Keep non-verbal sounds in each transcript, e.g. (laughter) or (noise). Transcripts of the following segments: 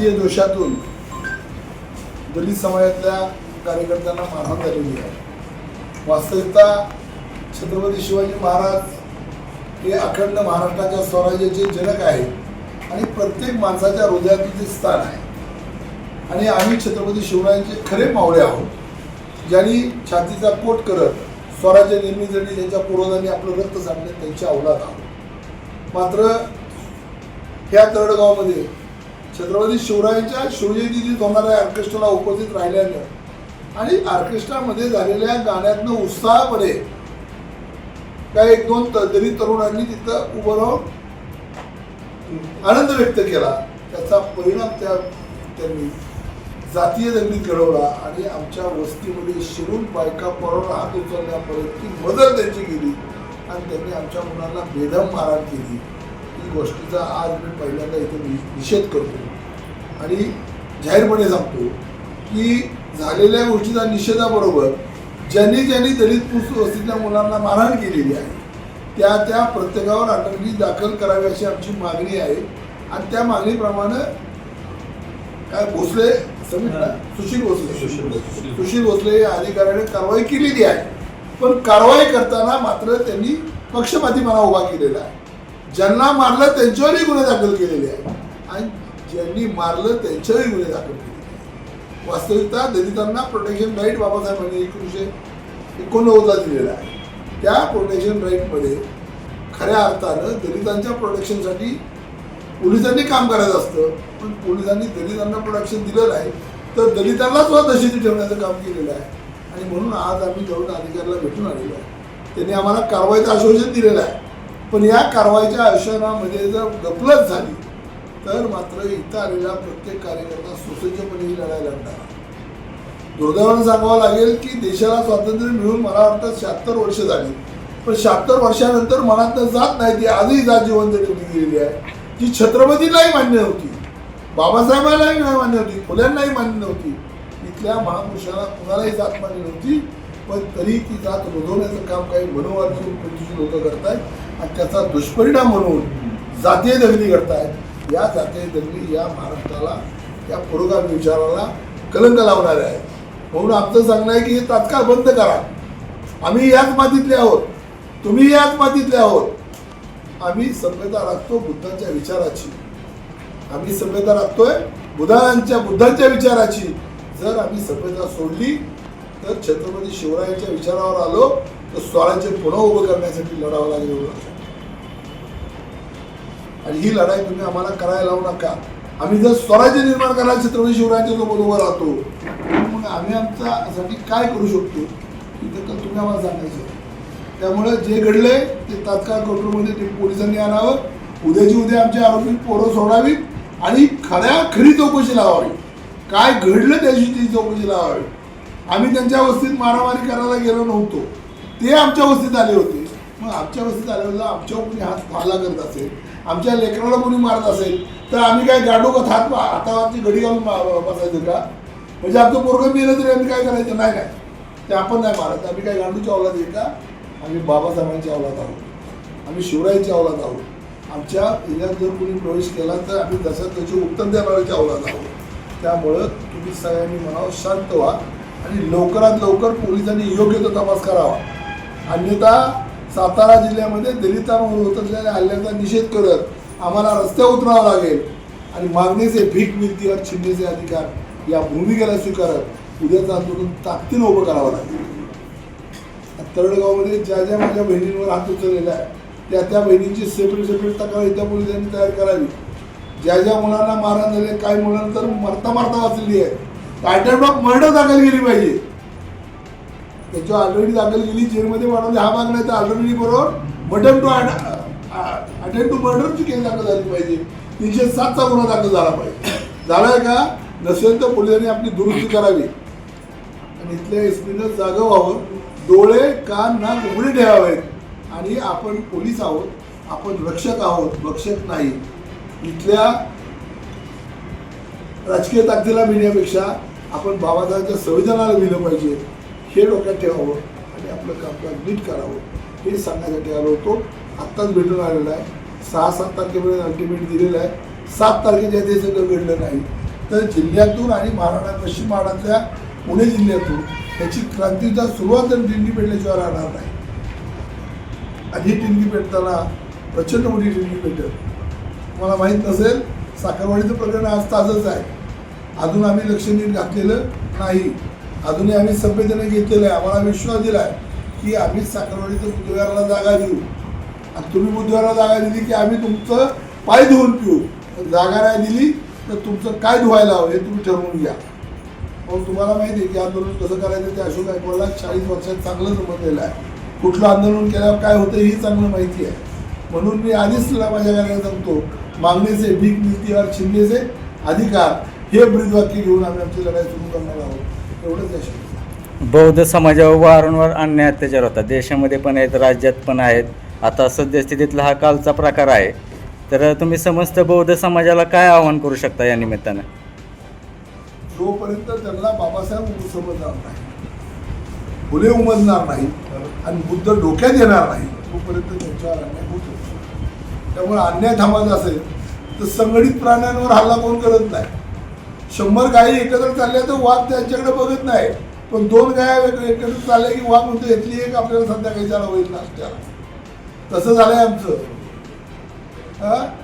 जातीय दोषातून दलित समाजातल्या कार्यकर्त्यांना मारहाण झालेली आहे. वास्तविकता छत्रपती शिवाजी महाराज हे अखंड महाराष्ट्राच्या स्वराज्याचे जनक आहेत आणि प्रत्येक माणसाच्या हृदयातील ते स्थान आहे. आणि आम्ही छत्रपती शिवरायांचे खरे मावळे आहोत ज्यांनी छातीचा पोट करत स्वराज्य निर्मितीसाठी त्यांच्या पूर्वजांनी आपलं रक्त सांगणे त्यांच्या अवलाद आहोत. मात्र ह्या तळडगावमध्ये छत्रपती शिवरायांच्या शिवजयंती होणाऱ्या ऑर्केस्ट्राला उपस्थित राहिल्यानं आणि ऑर्केस्ट्रामध्ये झालेल्या गाण्यातनं उत्साहामध्ये काय एक दोन तरी दलित तरुणांनी तिथं उभं राहून आनंद व्यक्त केला. त्याचा परिणाम त्या त्यांनी जातीय दंगली घडवला आणि आमच्या वस्तीमध्ये शिरून बायका पळून हात उचलण्यापर्यंत ती मदत त्यांची गेली आणि त्यांनी आमच्या मुलांना बेदम मारहाण केली. ही गोष्टीचा आज मी पहिल्यांदा इथे निषेध करतो. आणि जाहीरपणे सांगतो की झालेल्या गोष्टीचा निषेधाबरोबर ज्यांनी ज्यांनी दलित पुरुष वस्तीतल्या मुलांना मारहाण केलेली आहे त्या त्या प्रत्येकावर अटकली दाखल करावी अशी आमची मागणी आहे. आणि त्या मागणीप्रमाणे काय भोसले? सुशील भोसले. सुशील भोसले या अधिकाऱ्याने कारवाई केलेली आहे. पण कारवाई करताना मात्र त्यांनी पक्षपातीपणा उभा केलेला आहे. ज्यांना मारलं त्यांच्यावरही गुन्हे दाखल केलेले आहेत. आणि ज्यांनी मारलं त्यांच्यावरही गुन्हे दाखल केले. वास्तविकता दलितांना प्रोटेक्शन राईट बाबासाहेबांनी एकोणीसशे एकोणनव्वदला दिलेला आहे. त्या प्रोटेक्शन राईटमध्ये खऱ्या अर्थानं दलितांच्या प्रोटेक्शनसाठी पोलिसांनी काम करायचं असतं. पण पोलिसांनी दलितांना प्रोटेक्शन दिलं नाही तर दलितांना सुद्धा दहशती ठेवण्याचं काम केलेलं आहे. आणि म्हणून आज आम्ही दौड अधिकाऱ्याला भेटून आलेलो आहे. त्यांनी आम्हाला कारवाईचं आश्वासन दिलेलं आहे. पण या कारवाईच्या आश्वासनामध्ये जर गफलत झाली तर मात्र इथं आलेला प्रत्येक कार्यकर्ता सुसज्जपणे ही लढाई लढणार दुर्दैवानं सांगावं लागेल की देशाला स्वातंत्र्य मिळून मला वाटतं शहात्तर वर्ष झाली. पण शहात्तर वर्षानंतर मनात जात नाही ती आजही जात जिवंत ठेवली गेलेली आहे. जी छत्रपतीलाही मान्य नव्हती बाबासाहेबांनाही नाही मान्य होती फुल्यांनाही मान्य नव्हती इथल्या महापुरुषाला कुणालाही जात मान्य नव्हती पण तरी ती जात रुजवण्याचं काम काही मनोवादी कृतीची लोक करतायत आणि त्याचा दुष्परिणाम म्हणून जातीय दंगली करतायत. या जाते दंगली या महाराष्ट्राला या पुरोगामी विचाराला कलंक लावणारे आहेत. म्हणून आमचं सांगणं आहे की हे तात्काळ बंद करा. आम्ही याच मातीतले आहोत. तुम्ही याच मातीतले आहोत. आम्ही सभ्यता राखतो बुद्धांच्या विचाराची. आम्ही सभ्यता राखतोय बुद्धांच्या बुद्धांच्या विचाराची. जर आम्ही सभ्यता सोडली तर छत्रपती शिवरायांच्या विचारावर आलो तर स्वराज्य पुन्हा उभं करण्यासाठी लढावं लागेल लक्षात आणि ही लढाई तुम्ही आम्हाला करायला लावू नका. आम्ही जर स्वराज्य निर्माण करायला छत्रपती शिवरायांच्या सोबत उभं राहतो मग आम्ही आमच्यासाठी काय करू शकतो? इथं तर तुम्ही आम्हाला सांगायचं. त्यामुळे जे घडले ते तात्काळ कंट्रोलमध्ये ते पोलिसांनी आणावं. उद्याची उद्या आमची आरोपी पोरं सोडावीत आणि खऱ्या खरी चौकशी लावावी. काय घडलं त्याची ती चौकशी लावावी. आम्ही त्यांच्या वस्तीत मारामारी करायला गेलो नव्हतो. ते आमच्या वस्तीत आले होते. मग आमच्या वस्तीत आल्यावर आमच्यावर कोणी हात फाला करत असेल? आमच्या लेकराला कोणी मारत असेल तर आम्ही काय गाडोगत हात हातावरची घडी घालून मा- बसायचं का? म्हणजे आमचं पोरगं मिळलं तरी आम्ही काय करायचं? नाही काय ते आपण नाही मारत. आम्ही काय गांडूच्या अवलाद आहे का? आम्ही बाबासाहेबांची अवलाद आहोत. आम्ही शिवरायांच्या अवलाद आहोत. आमच्या याच्यात जर कोणी प्रवेश केला तर आम्ही जसं त्याची उत्तर देणाऱ्याची अवलाद आहोत. त्यामुळं तुम्ही सगळ्यांनी म्हणावं शांत व्हा आणि लवकरात लवकर पोलिसांनी योग्य तो तपास करावा. अन्यथा सातारा जिल्ह्यामध्ये दलितांवर होत असलेल्या हल्ल्याचा निषेध करत आम्हाला रस्त्यावर उतरावं लागेल. आणि मागणीचे भीक मिळतीवर छिन्नीचे अधिकार या भूमिकेला स्वीकारत उद्याचं आंदोलन ताकदीनं उभं करावं लागेल. तरडगावमध्ये ज्या ज्या माझ्या बहिणींवर हात उचललेला आहे त्या त्या बहिणींची सेपरेट सेपरेट तक्रार इथं पोलिसांनी तयार करावी. ज्या ज्या मुलांना मारण झाले काही मुलांना तर मरता मरता वाचलेली आहे. टायटल ऑफ मर्डर दाखल केली पाहिजे. त्याच्यावर ऑलरेडी दाखल केली जेलमध्ये वाढवली हा भाग नाही तर ऑलरेडी बरोबर मटन टू अटेंड टू मर्डरची केस दाखल झाली पाहिजे. तीनशे सातचा गुन्हा दाखल झाला पाहिजे. झाला आहे का? नसेल तर पोलिसांनी आपली दुरुस्ती करावी. आणि इथल्या एस पीनं जागं व्हावं. डोळे कान नाक उघडे ठेवावेत. आणि आपण पोलीस आहोत. आपण रक्षक आहोत. भक्षक नाही. इथल्या राजकीय ताकदीला मिळण्यापेक्षा आपण बाबासाहेबांच्या संविधानाला मिळलं पाहिजे. हे डोक्यात ठेवावं आणि आपलं कामकाज नीट करावं हे सांगण्यासाठी आलो होतो. आत्ताच भेटून आलेला आहे. सहा सात तारखेपर्यंत अल्टिमेट दिलेलं आहे. सात तारखेच्या ते सगळं घडलं नाही. तर जिल्ह्यातून आणि महाराणा पश्चिम महाराष्ट्रातल्या पुणे जिल्ह्यातून त्याची क्रांतीचा सुरुवात जर दिंडी पेटल्याशिवाय राहणार नाही. आणि ही दिंडी पेटताना प्रचंड मोठी दिंडी पेटेल. तुम्हाला माहीत नसेल साखरवाडीचं प्रकरण आज ताजंच आहे. अजून आम्ही लक्ष नीट घातलेलं नाही. अजूनही आम्ही सभ्यतेने घेतलेलं आहे आम्हाला विश्वास दिला आहे की आम्ही साखरवाडीचं बुधवाराला जागा देऊ आणि तुम्ही बुधवाराला जागा दिली की आम्ही तुमचं पाय धुवून पिऊ. जागा नाही दिली तर तुमचं काय धुवायला हवं हे तुम्ही ठरवून घ्या. मग तुम्हाला माहिती आहे की आंदोलन कसं करायचं ते अशोक गायकवाडला चाळीस वर्षात चांगलं समजलेलं आहे. कुठलं आंदोलन केल्यावर काय होतं ही चांगलं माहिती आहे. म्हणून मी आधीच तुला माझ्या घराला सांगतो मागणीचे भीक नीतीवर छिन्नेचे अधिकार हे ब्रीदवाक्य घेऊन आम्ही आमची लढाई सुरू करणार आहोत. एवढंच. बौद्ध समाजावर वारंवार अन्याय अत्याचार होतात. देशामध्ये पण आहेत राज्यात पण आहेत. आता सद्यस्थितीतला हा कालचा प्रकार आहे. तर तुम्ही समस्त बौद्ध समाजाला काय आवाहन करू शकता या निमित्तानं? जोपर्यंत त्यांना बाबासाहेब समजणार नाही फुले उमजणार नाही आणि बुद्ध डोक्यात येणार नाही तोपर्यंत त्यांच्यावर अन्याय होत होतो त्यामुळे अन्याय थांबायचा असेल तर संघटित प्राण्यांवर हल्ला कोण करत नाही. शंभर गायी एकत्र चालल्या तर वाघ त्यांच्याकडे बघत नाही. पण दोन गाया एकत्र चालल्या की वाघ म्हणतो येतली एक आपल्याला संध्याकाळी त्याला होईल नाश्त्याला तसं झालंय आमचं. हा?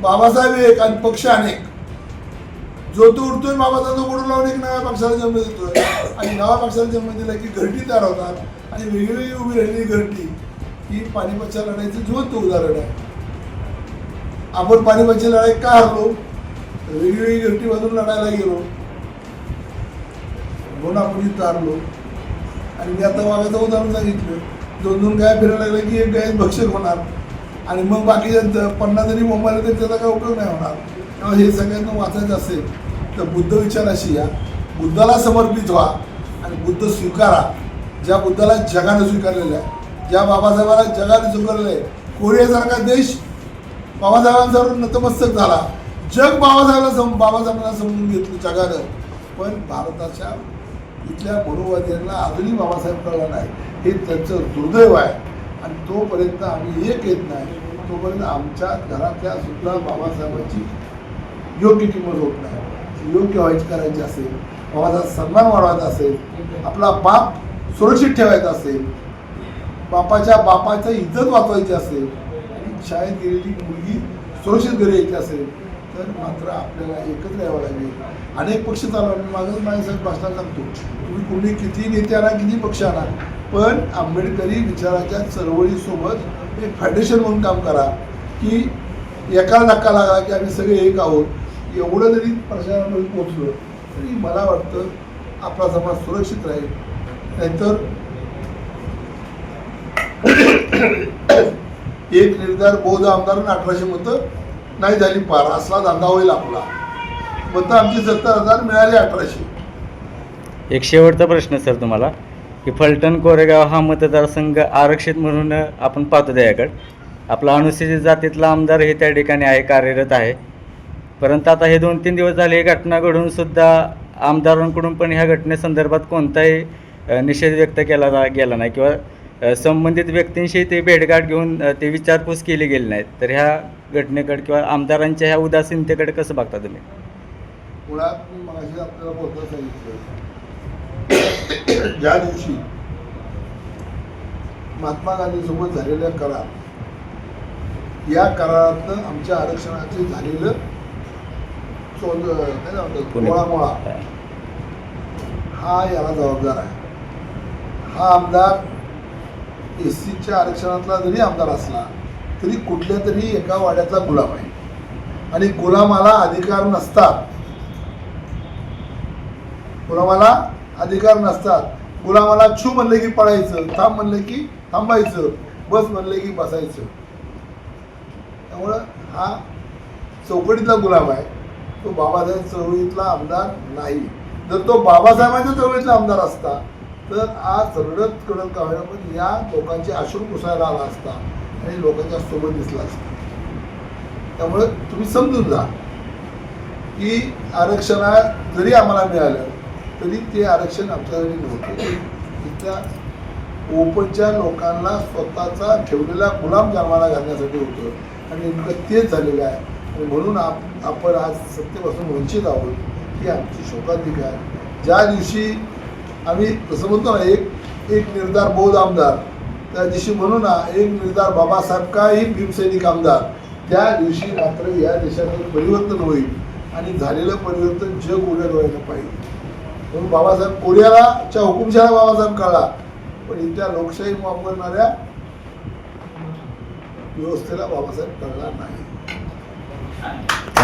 बाबासाहेब एक आणि पक्ष अनेक. जो तो उठतोय बाबासाहेब तो बुडून लावून एक नव्या पक्षाला जन्म देतोय. आणि नव्या पक्षाला जन्म दिला की घरटी तयार होतात. आणि वेगळी उभी राहिलेली घरटी. ही पाणीपतच्या लढाईचं जिवंत उदाहरण आहे. आपण पाणीपतची लढाई का हरलो? वेगवेगळी घरटी बाजून लढायला गेलो. म्हणून आपण तारलो आणि मी आता वागायचं उदाहरण सांगितलं दोन दोन गाय फिरायला लागल्या की एक गाय भक्षक होणार. आणि मग बाकीच्या पन्नास जरी मोबाईल तरी त्याचा काय उपयोग नाही होणार. त्यामुळे हे सगळ्यांना वाचायचं असेल तर बुद्ध विचाराशी या. बुद्धाला समर्पित व्हा आणि बुद्ध स्वीकारा. ज्या बुद्धाला जगानं स्वीकारलेलं आहे ज्या बाबासाहेबाला जगाने स्वीकारलेलं आहे कोरियासारखा देश बाबासाहेबांसमोर नतमस्तक झाला. जग बाबासाहेबला सम बाबासाहेबांना समजून घेतलं जगानं. पण भारताच्या इथल्या मनोवाद्यांना अजूनही बाबासाहेब कळला नाही. हे त्यांचं दुर्दैव आहे. आणि तोपर्यंत आम्ही एक येत नाही. तोपर्यंत आमच्या घरातल्या सुद्धा बाबासाहेबांची योग्य किंमत होत नाही. योग्य व्हायची करायची असेल बाबाचा सन्मान वाढवायचा असेल आपला बाप सुरक्षित ठेवायचा असेल बापाच्या बापाचं इज्जत वाचवायची असेल आणि शाळेत गेलेली मुलगी सुरक्षित घरी यायची असेल तर मात्र आपल्याला एकत्र यावं लागेल. अनेक पक्ष चालवा. मी मागच माझ्यासाहेब भाषणात सांगतो तुम्ही कुणी किती नेते आणा किती पक्ष आणा पण आंबेडकरी विचाराच्या चळवळीसोबत एक फाउंडेशन म्हणून काम करा की एका धक्का लागला की आम्ही सगळे एक आहोत. एवढं जरी प्रशासनामध्ये पोचलो तरी मला वाटतं आपला समाज सुरक्षित राहील. नाहीतर (coughs) एक निर्धार बौद्ध आमदारांना अठराशे मतं नाही झाली पार असला धंदा होईल आपला. मतं आमची सत्तर हजार मिळाले अठराशे. एक शेवटचा प्रश्न सर तुम्हाला. की फलटण कोरेगाव हा मतदारसंघ आरक्षित म्हणून आपण पाहतो त्याकडे. आपला अनुसूचित जातीतला आमदार हे त्या ठिकाणी आहे कार्यरत आहे. परंतु आता हे दोन तीन दिवस झाले ही घटना घडून सुद्धा आमदारांकडून पण ह्या घटनेसंदर्भात कोणताही निषेध व्यक्त केला जा- गेला नाही. किंवा संबंधित व्यक्तींशी ते भेटगाठ घेऊन ते विचारपूस केली गेली नाहीत. तर ह्या घटनेकडे किंवा आमदारांच्या ह्या उदासीनतेकडे कसं बघता तुम्ही? मुळात मी मगाशी आपल्याला बोलता सांगितलं (coughs) ज्या दिवशी महात्मा गांधीसोबत झालेल्या करार या करारातनं आमच्या आरक्षणाचे झालेलं काय म्हणतात हा याला जबाबदार आहे. हा आमदार एस सीच्या आरक्षणातला जरी आमदार असला तरी कुठल्या तरी एका वाड्यातला गुलाम आहे. आणि गुलामाला अधिकार नसतात. गुलामाला अधिकार नसतात. गुलामाला छू म्हणलं की पळायचं थांब म्हणलं की थांबायचं बस म्हणलं की बसायचं. त्यामुळं हा चौकटीतला गुलाम आहे. तो बाबासाहेब चळवळीतला आमदार नाही. जर तो बाबासाहेबांच्या चळवळीतला आमदार असता तर आज रडत कडत का पण या लोकांचे अश्रू पुसायला आला असता आणि लोकांच्या सोबत दिसला असता. त्यामुळे तुम्ही समजून जा की आरक्षण जरी आम्हाला मिळालं तरी ते आरक्षण आमच्यासाठी नव्हतं. इथल्या ओपनच्या लोकांना स्वतःचा ठेवलेला गुलाम जन्माला घालण्यासाठी होतं. आणि नेमकं तेच झालेलं आहे. आणि म्हणून आप आपण आज सत्तेपासून वंचित आहोत ही आमची शोकांतिका आहे. ज्या दिवशी आम्ही तसं म्हणतो ना एक एक निर्धार बौद्ध आमदार. त्या दिवशी म्हणू ना एक निर्धार बाबासाहेब काही भीमसैनिक आमदार त्या दिवशी मात्र या देशाचं परिवर्तन होईल आणि झालेलं परिवर्तन जग उलट व्हायला पाहिजे. म्हणून बाबासाहेब कोरियालाच्या हुकुमशाला बाबासाहेब कळला पण इथल्या लोकशाही वापरणाऱ्या व्यवस्थेला बाबासाहेब कळला नाही.